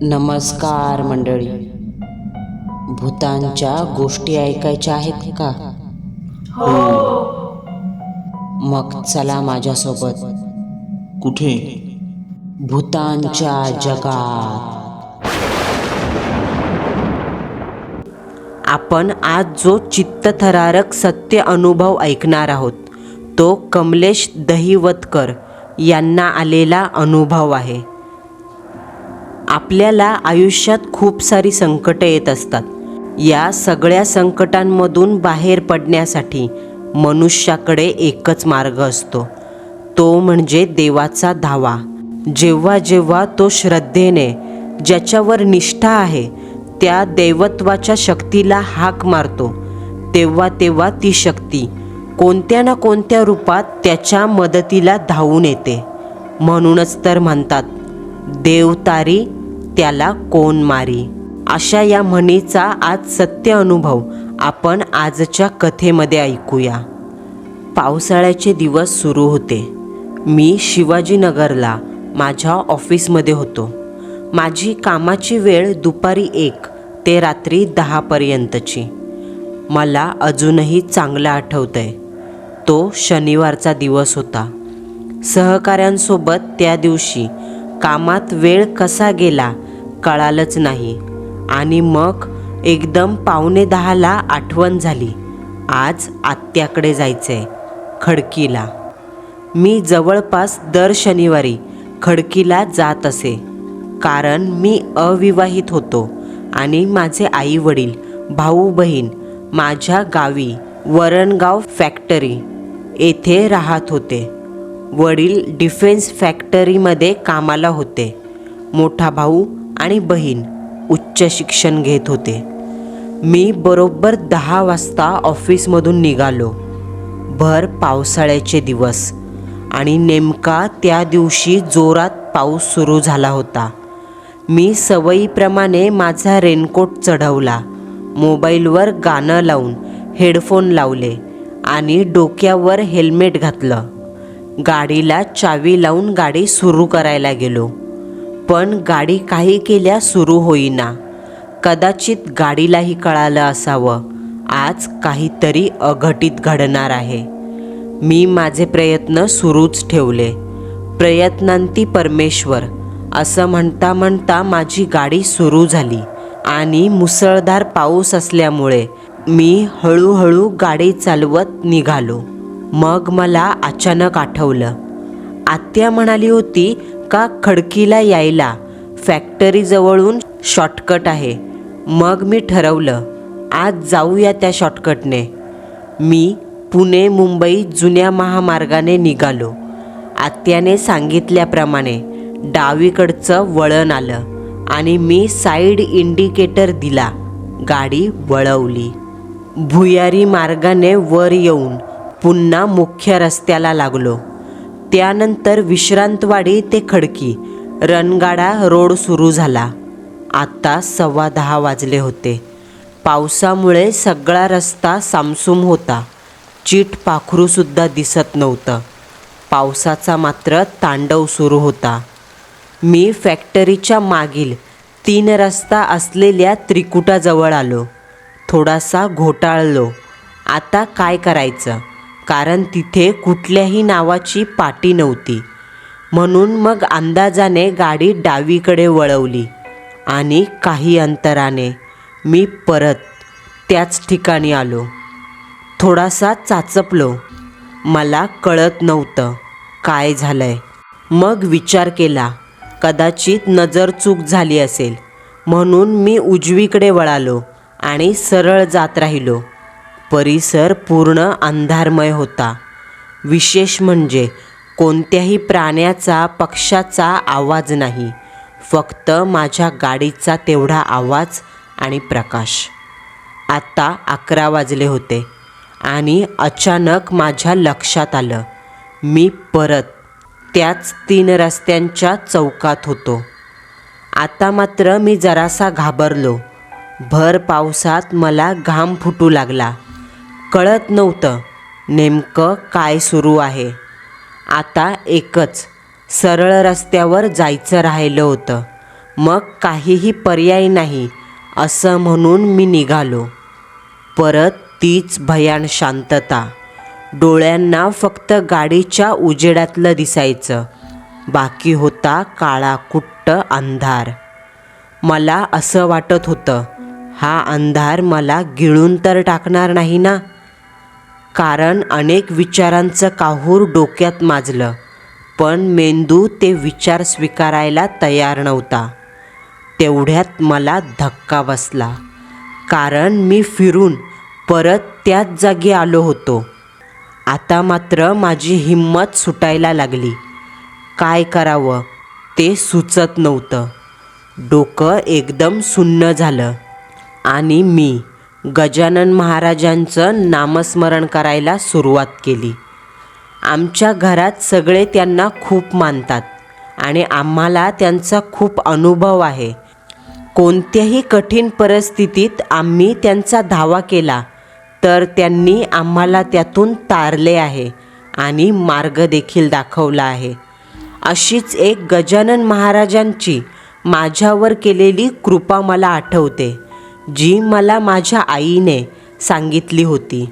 नमस्कार मंडळी. भूतांच्या गोष्टी ऐकायच्या आहेत का? मग चला माझ्यासोबत. कुठे? भूतांच्या जगात. आपण आज जो चित्तथरारक सत्य अनुभव ऐकणार आहोत तो कमलेश दहिवतकर यांना आलेला अनुभव आहे. आपल्याला आयुष्यात खूप सारी संकटं येत असतात. या सगळ्या संकटांमधून बाहेर पडण्यासाठी मनुष्याकडे एकच मार्ग असतो. तो म्हणजे देवाचा धावा. जेव्हा जेव्हा तो श्रद्धेने ज्याच्यावर निष्ठा आहे त्या दैवत्वाच्या शक्तीला हाक मारतो तेव्हा तेव्हा ती शक्ती कोणत्या ना कोणत्या रूपात त्याच्या मदतीला धावून येते. म्हणूनच तर म्हणतात देवतारी त्याला कोण मारी? अशा या म्हणीचा आज सत्य अनुभव आपण आजच्या कथेमध्ये ऐकूया. पावसाळ्याचे दिवस सुरू होते. मी शिवाजीनगरला माझ्या ऑफिसमध्ये होतो. माझी कामाची वेळ दुपारी एक ते रात्री दहापर्यंतची मला अजूनही चांगलं आठवतंय. तो शनिवारचा दिवस होता. सहकाऱ्यांसोबत त्या दिवशी कामात वेळ कसा गेला कळालंच नाही. आणि मग एकदम पावणे दहाला आठवण झाली. आज आत्याकडे जायचंय खडकीला. मी जवळपास दर शनिवारी खडकीला जात असे. कारण मी अविवाहित होतो आणि माझे आई वडील भाऊ बहीण माझ्या गावी वरणगाव फॅक्टरी येथे राहत होते. वडील डिफेन्स फॅक्टरीमध्ये कामाला होते. मोठा भाऊ आणि बहीण उच्च शिक्षण घेत होते. मी बरोबर दहा वाजता ऑफिसमधून निघालो. भर पावसाळ्याचे दिवस आणि नेमका त्या दिवशी जोरात पाऊस सुरू झाला होता. मी सवयीप्रमाणे माझा रेनकोट चढवला. मोबाईलवर गाणं लावून हेडफोन लावले आणि डोक्यावर हेल्मेट घातलं. गाडीला चावी लावून गाडी सुरू करायला गेलो. पण गाडी काही केल्या सुरू होईना. कदाचित गाडीलाही कळालं असावं. आज काहीतरी अघटित घडणार आहे. मी माझे प्रयत्न सुरूच ठेवले. प्रयत्नांती परमेश्वर असं म्हणता म्हणता माझी गाडी सुरू झाली आणि मुसळधार पाऊस असल्यामुळे मी हळूहळू गाडी चालवत निघालो. मग मला अचानक आठवलं. आत्या म्हणाली होती का खडकीला यायला? फॅक्टरीजवळून शॉर्टकट आहे. मग मी ठरवलं आज जाऊया त्या शॉर्टकटने. मी पुणे मुंबई जुन्या महामार्गाने निघालो. आत्याने सांगितल्याप्रमाणे डावीकडचं वळण आलं आणि मी साईड इंडिकेटर दिला. गाडी वळवली. भुयारी मार्गाने वर येऊन पुन्हा मुख्य रस्त्याला लागलो. त्यानंतर विश्रांतवाडी ते खडकी रणगाडा रोड सुरू झाला. आता सव्वा दहा वाजले होते. पावसामुळे सगळा रस्ता सामसूम होता. चीट पाखरूसुद्धा दिसत नव्हतं. पावसाचा मात्र तांडव सुरू होता. मी फॅक्टरीच्या मागील तीन रस्ता असलेल्या त्रिकुटाजवळ आलो. थोडासा घोटाळलो. आता काय करायचं? कारण तिथे कुठल्याही नावाची पाटी नव्हती. म्हणून मग अंदाजाने गाडी डावीकडे वळवली आणि काही अंतराने मी परत त्याच ठिकाणी आलो. थोडासा चाचपलो. मला कळत नव्हतं काय झालंय. मग विचार केला कदाचित नजर चूक झाली असेल. म्हणून मी उजवीकडे वळालो आणि सरळ जात राहिलो. परिसर पूर्ण अंधारमय होता. विशेष म्हणजे कोणत्याही प्राण्याचा पक्षाचा आवाज नाही. फक्त माझ्या गाडीचा तेवढा आवाज आणि प्रकाश. आता अकरा वाजले होते आणि अचानक माझ्या लक्षात आलं. मी परत त्याच तीन रस्त्यांच्या चौकात होतो. आता मात्र मी जरासा घाबरलो. भर पावसात मला घाम फुटू लागला. कळत नव्हतं नेमकं काय सुरू आहे. आता एकच सरळ रस्त्यावर जायचं राहिलं होतं. मग काहीही पर्याय नाही असं म्हणून मी निघालो. परत तीच भयान शांतता. डोळ्यांना फक्त गाडीच्या उजेडातलं दिसायचं. बाकी होता काळा कुट्ट अंधार. मला असं वाटत होतं हा अंधार मला गिळून तर टाकणार नाही ना? कारण अनेक विचारांचं काहूर डोक्यात माजलं पण मेंदू ते विचार स्वीकारायला तयार नव्हता. तेवढ्यात मला धक्का बसला कारण मी फिरून परत त्याच जागी आलो होतो. आता मात्र माझी हिंमत सुटायला लागली. काय करावं ते सुचत नव्हतं. डोकं एकदम सुन्न झालं. आणि मी गजानन महाराजांचं नामस्मरण करायला सुरुवात केली. आमच्या घरात सगळे त्यांना खूप मानतात आणि आम्हाला त्यांचा खूप अनुभव आहे. कोणत्याही कठीण परिस्थितीत आम्ही त्यांचा धावा केला तर त्यांनी आम्हाला त्यातून तारले आहे आणि मार्ग देखील दाखवला आहे. अशीच एक गजानन महाराजांची माझ्यावर केलेली कृपा मला आठवते. जी मला माझ्या आईने सांगितली होती.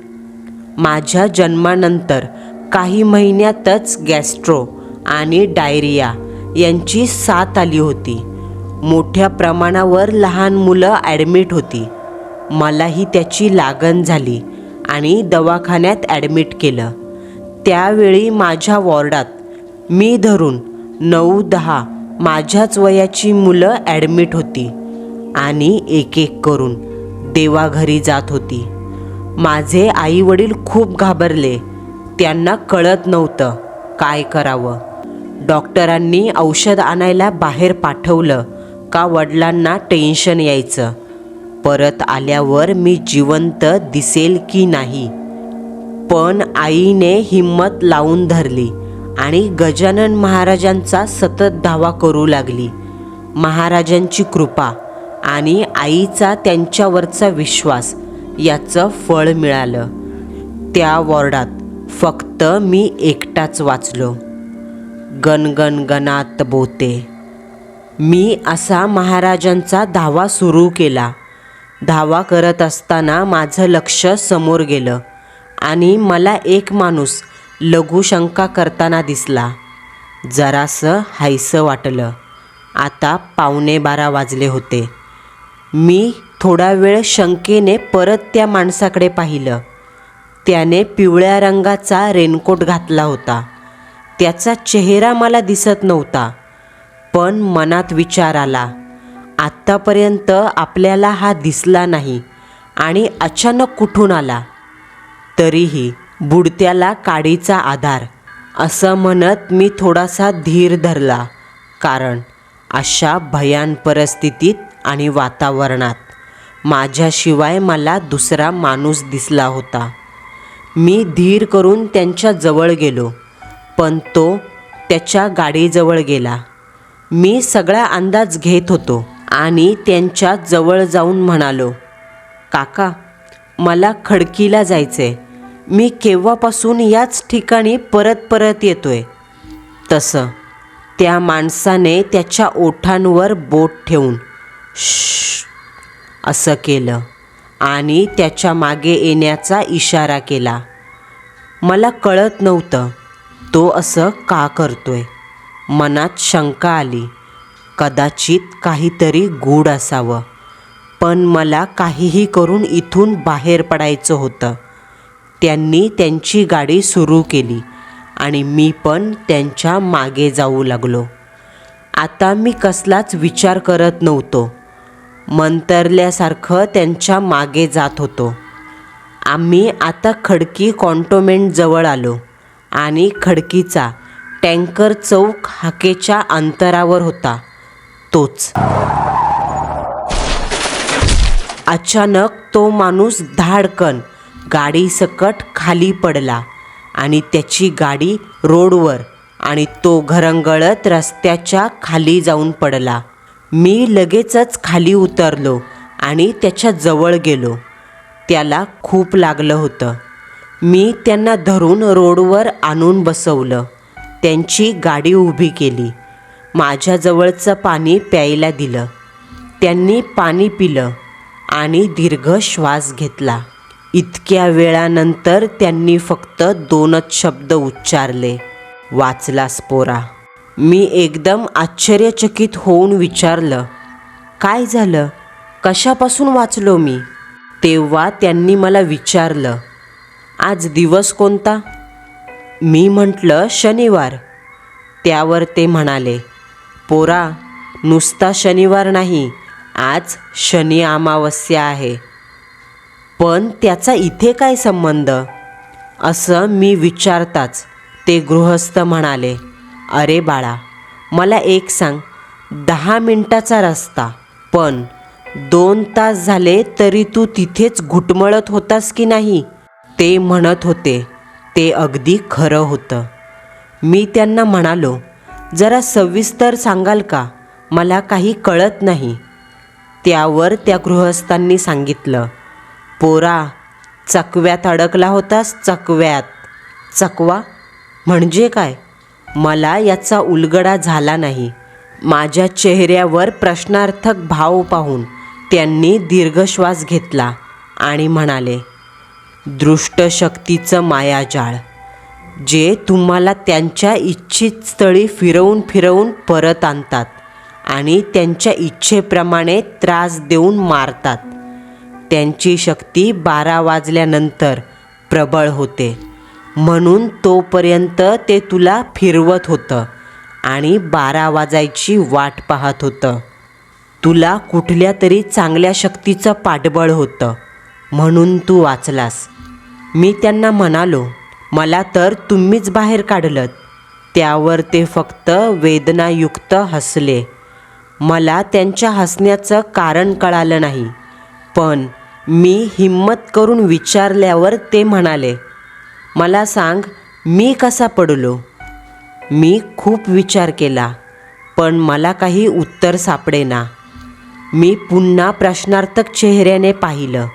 माझ्या जन्मानंतर काही महिन्यातच गॅस्ट्रो आणि डायरिया यांची साथ आली होती. मोठ्या प्रमाणावर लहान मुलं ॲडमिट होती. मलाही त्याची लागण झाली आणि दवाखान्यात ॲडमिट केलं. त्यावेळी माझ्या वॉर्डात मी धरून नऊ दहा माझ्याच वयाची मुलं ॲडमिट होती. आणि एक एक करून देवाघरी जात होती. माझे आई वडील खूप घाबरले. त्यांना कळत नव्हतं काय करावं. डॉक्टरांनी औषध आणायला बाहेर पाठवलं का वडिलांना टेन्शन यायचं. परत आल्यावर मी जिवंत दिसेल की नाही. पण आईने हिंमत लावून धरली आणि गजानन महाराजांचा सतत धावा करू लागली. महाराजांची कृपा आणि आईचा त्यांच्यावरचा विश्वास याचं फळ मिळालं. त्या वॉर्डात फक्त मी एकटाच वाचलो. गणगण गणात बोते. मी असा महाराजांचा धावा सुरू केला. धावा करत असताना माझं लक्ष समोर गेलं आणि मला एक माणूस लघुशंका करताना दिसला. जरासं हायसं वाटलं. आता पावणे बारा वाजले होते. मी थोडा वेळ शंकेने परत त्या माणसाकडे पाहिलं. त्याने पिवळ्या रंगाचा रेनकोट घातला होता. त्याचा चेहरा मला दिसत नव्हता पण मनात विचार आला. आत्तापर्यंत आपल्याला हा दिसला नाही आणि अचानक कुठून आला? तरीही बुडत्याला काडीचा आधार असं म्हणत मी थोडासा धीर धरला कारण अशा भयान परिस्थितीत आणि वातावरणात. माझ्याशिवाय मला दुसरा माणूस दिसला होता. मी धीर करून त्यांच्या जवळ गेलो पण तो त्याच्या गाडीजवळ गेला. मी सगळा अंदाज घेत होतो आणि त्यांच्या जवळ जाऊन म्हणालो काका मला खडकीला जायचंय. मी केव्हापासून याच ठिकाणी परत परत येतोय. तसं त्या माणसाने त्याच्या ओठांवर बोट ठेवून श असं केलं आणि त्याच्यामागे येण्याचा इशारा केला मला कळत नव्हतं तो असं का करतोय मनात शंका आली कदाचित काहीतरी गूढ असावं पण मला काहीही करून इथून बाहेर पडायचं होतं त्यांनी त्यांची गाडी सुरू केली आणि मी पण त्यांच्या मागे जाऊ लागलो आता मी कसलाच विचार करत नव्हतो मंतरल्यासारखं त्यांच्या मागे जात होतो. आम्ही आता खडकी कॉन्टोमेंट जवळ आलो आणि खडकीचा टँकर चौक हाकेच्या अंतरावर होता. तोच. अचानक तो माणूस धाडकन गाडीसकट खाली पडला आणि त्याची गाडी रोडवर आणि तो घरंगळत रस्त्याच्या खाली जाऊन पडला. मी लगेचच खाली उतरलो आणि त्याच्याजवळ गेलो. त्याला खूप लागलं होतं. मी त्यांना धरून रोडवर आणून बसवलं. त्यांची गाडी उभी केली. माझ्याजवळचं पाणी प्यायला दिलं. त्यांनी पाणी पिलं आणि दीर्घ श्वास घेतला. इतक्या वेळानंतर त्यांनी फक्त दोनच शब्द उच्चारले. वाचलास पोरा. मी एकदम आश्चर्यचकित होऊन विचारलं काय झालं? कशापासून वाचलो मी? तेव्हा त्यांनी मला विचारलं आज दिवस कोणता? मी म्हटलं शनिवार. त्यावर ते म्हणाले पोरा नुसता शनिवार नाही आज शनी अमावस्या आहे. पण त्याचा इथे काय संबंध? असं मी विचारताच ते गृहस्थ म्हणाले अरे बाळा मला एक सांग. दहा मिनटाचा रस्ता पण दोन तास झाले तरी तू तिथेच घुटमळत होतास की नाही? ते म्हणत होते. ते अगदी खरं होतं. मी त्यांना म्हणालो जरा सविस्तर सांगाल का? मला काही कळत नाही. त्यावर त्या गृहस्थांनी सांगितलं पोरा चकव्यात अडकला होतास चकव्यात. चकवा म्हणजे काय? मला याचा उलगडा झाला नाही. माझ्या चेहऱ्यावर प्रश्नार्थक भाव पाहून त्यांनी दीर्घश्वास घेतला आणि म्हणाले दृष्टशक्तीचं मायाजाळ जे तुम्हाला त्यांच्या इच्छित स्थळी फिरवून फिरवून परत आणतात आणि त्यांच्या इच्छेप्रमाणे त्रास देऊन मारतात त्यांची शक्ती बारा वाजल्यानंतर प्रबळ होते. म्हणून तोपर्यंत ते तुला फिरवत होतं आणि बारा वाजायची वाट पाहत होतं. तुला कुठल्या तरी चांगल्या शक्तीचं पाठबळ होतं म्हणून तू वाचलास. मी त्यांना म्हणालो मला तर तुम्हीच बाहेर काढलं त्यावर ते फक्त वेदनायुक्त हसले. मला त्यांच्या हसण्याचं कारण कळालं नाही पण मी हिम्मत करून विचारल्यावर ते म्हणाले मला सांग मी कसा पडलो? मी खूप विचार केला पण मला काही उत्तर सापडेना. मी पुन्हा प्रश्नार्थक चेहऱ्याने पाहिलं.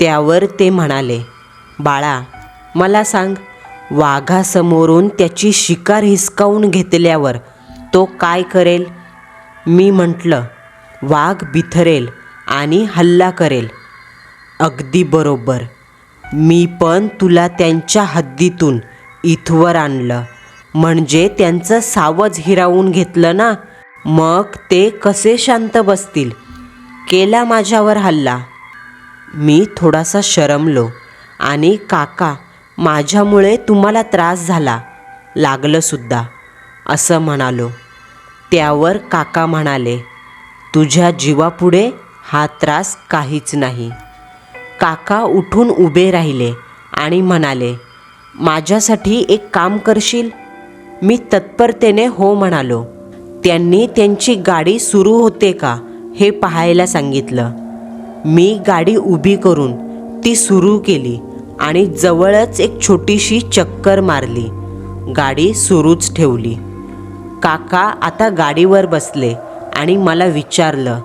त्यावर ते म्हणाले बाळा मला सांग वाघासमोरून त्याची शिकार हिसकावून घेतल्यावर तो काय करेल? मी म्हटलं वाघ बिथरेल आणि हल्ला करेल. अगदी बरोबर. मी पण तुला त्यांच्या हद्दीतून इथवर आणलं. म्हणजे त्यांचं सावज हिरावून घेतलं ना? मग ते कसे शांत बसतील? केला माझ्यावर हल्ला. मी थोडासा शरमलो. आणि काका माझ्यामुळे तुम्हाला त्रास झाला. लागलंसुद्धा असं म्हणालो. त्यावर काका म्हणाले तुझ्या जीवापुढे हा त्रास काहीच नाही. काका उठून उभे राहिले आणि म्हणाले माझ्यासाठी एक काम करशील? मी तत्परतेने हो म्हणालो. त्यांनी त्यांची गाडी सुरू होते का हे पाहायला सांगितलं. मी गाडी उभी करून ती सुरू केली आणि जवळच एक छोटीशी चक्कर मारली. गाडी सुरूच ठेवली. काका आता गाडीवर बसले आणि मला विचारलं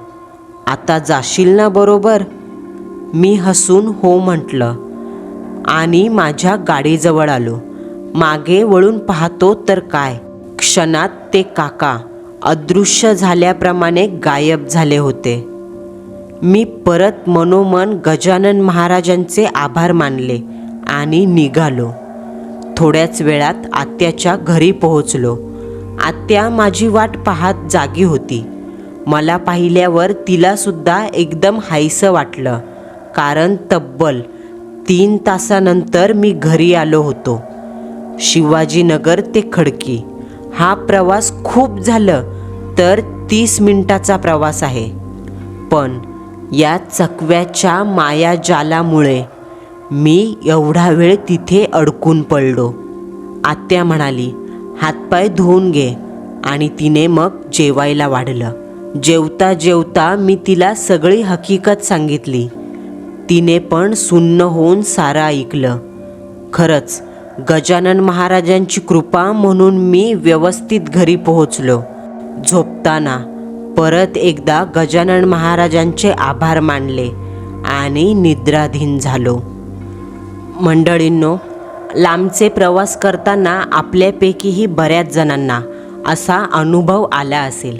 आता जाशील ना बरोबर? मी हसून हो म्हटलं. आणि माझ्या गाडीजवळ आलो. मागे वळून पाहतो तर काय. क्षणात ते काका अदृश्य झाल्याप्रमाणे गायब झाले होते. मी परत मनोमन गजानन महाराजांचे आभार मानले आणि निघालो. थोड्याच वेळात आत्याच्या घरी पोहोचलो. आत्या माझी वाट पाहत जागी होती. मला पाहिल्यावर तिलासुद्धा एकदम हायसं वाटलं. कारण तब्बल तीन तासानंतर मी घरी आलो होतो. शिवाजीनगर ते खडकी. हा प्रवास खूप झालं तर तीस मिनिटाचा प्रवास आहे. पण या चकव्याच्या मायाजालामुळे मी एवढा वेळ तिथे अडकून पडलो. आत्या म्हणाली हातपाय धुवून घे. आणि तिने मग जेवायला वाढलं. जेवता जेवता मी तिला सगळी हकीकत सांगितली. तिने पण सुन्न होऊन सारं ऐकलं. खरंच गजानन महाराजांची कृपा म्हणून मी व्यवस्थित घरी पोहोचलो. झोपताना परत एकदा गजानन महाराजांचे आभार मानले आणि निद्राधीन झालो. मंडळींनो लांबचे प्रवास करताना आपल्यापैकीही बऱ्याच जणांना असा अनुभव आला असेल.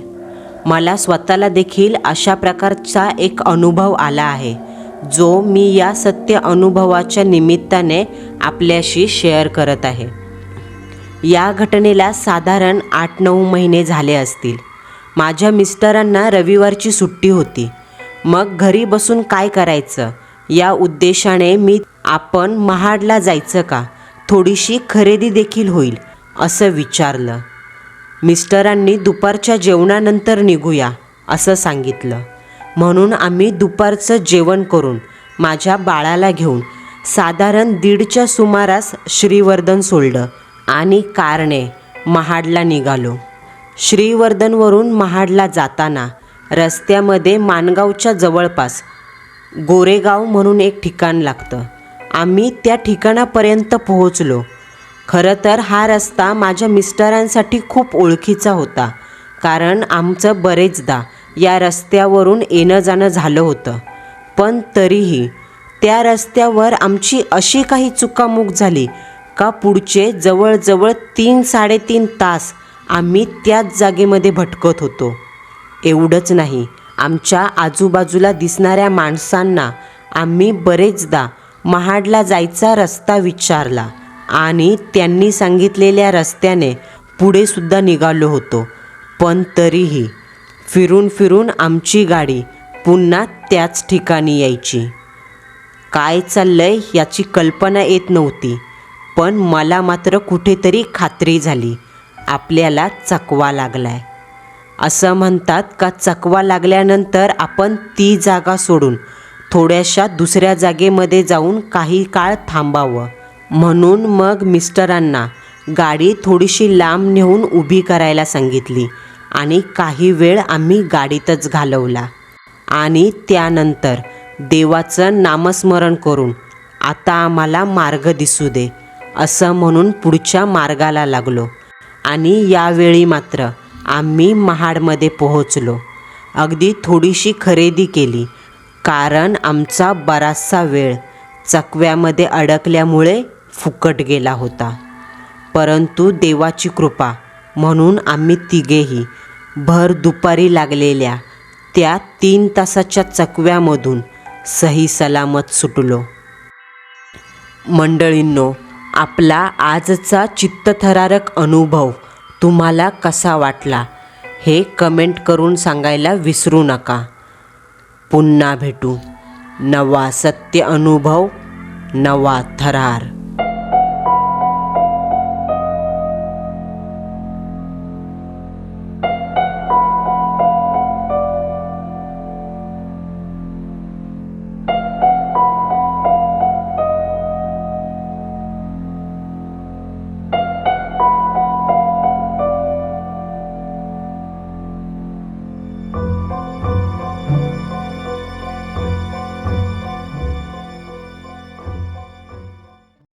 मला स्वतःला देखील अशा प्रकारचा एक अनुभव आला आहे. जो मी या सत्य अनुभवाच्या निमित्ताने आपल्याशी शेअर करत आहे. या घटनेला साधारण आठ नऊ महिने झाले असतील. माझ्या मिस्टरांना रविवारची सुट्टी होती. मग घरी बसून काय करायचं? या उद्देशाने मी आपण महाडला जायचं का? थोडीशी खरेदी देखील होईल असं विचारलं. मिस्टरांनी दुपारच्या जेवणानंतर निघूया असं सांगितलं. म्हणून आम्ही दुपारचं जेवण करून माझ्या बाळाला घेऊन साधारण दीडच्या सुमारास श्रीवर्धन सोडलं आणि कारणे महाडला निघालो. श्रीवर्धनवरून महाडला जाताना रस्त्यामध्ये मानगावच्या जवळपास गोरेगाव म्हणून एक ठिकाण लागतं. आम्ही त्या ठिकाणापर्यंत पोहोचलो. खरं तर हा रस्ता माझ्या मिस्टरांसाठी खूप ओळखीचा होता कारण आमचं बरेचदा या रस्त्यावरून येणं जाणं झालं होतं. पण तरीही त्या रस्त्यावर आमची अशी काही चुकामुक झाली का पुढचे जवळजवळ तीन साडेतीन तास आम्ही त्याच जागेमध्ये भटकत होतो. एवढंच नाही आमच्या आजूबाजूला दिसणाऱ्या माणसांना आम्ही बरेचदा महाडला जायचा रस्ता विचारला आणि त्यांनी सांगितलेल्या रस्त्याने पुढे सुद्धा निघालो होतो. पण तरीही फिरून फिरून आमची गाडी पुन्हा त्याच ठिकाणी यायची. काय चाललंय याची कल्पना येत नव्हती पण मला मात्र कुठेतरी खात्री झाली. आपल्याला चकवा लागलाय. असं म्हणतात का चकवा लागल्यानंतर आपण ती जागा सोडून थोड्याशा दुसऱ्या जागेमध्ये जाऊन काही काळ थांबावं. म्हणून मग मिस्टरांना गाडी थोडीशी लांब नेऊन उभी करायला सांगितली. आणि काही वेळ आम्ही गाडीतच घालवला. आणि त्यानंतर देवाचं नामस्मरण करून आता आम्हाला मार्ग दिसू दे असं म्हणून पुढच्या मार्गाला लागलो. आणि यावेळी मात्र आम्ही महाडमध्ये पोहोचलो. अगदी थोडीशी खरेदी केली कारण आमचा बराचसा वेळ चकव्यामध्ये अडकल्यामुळे फुकट गेला होता. परंतु देवाची कृपा म्हणून आम्ही तिघेही भर दुपारी लागलेल्या त्या तीन तासाच्या चकव्यामधून सही सलामत सुटलो. मंडळींनो आपला आजचा चित्तथरारक अनुभव तुम्हाला कसा वाटला हे कमेंट करून सांगायला विसरू नका. पुन्हा भेटू. नवा सत्य अनुभव नवा थरार.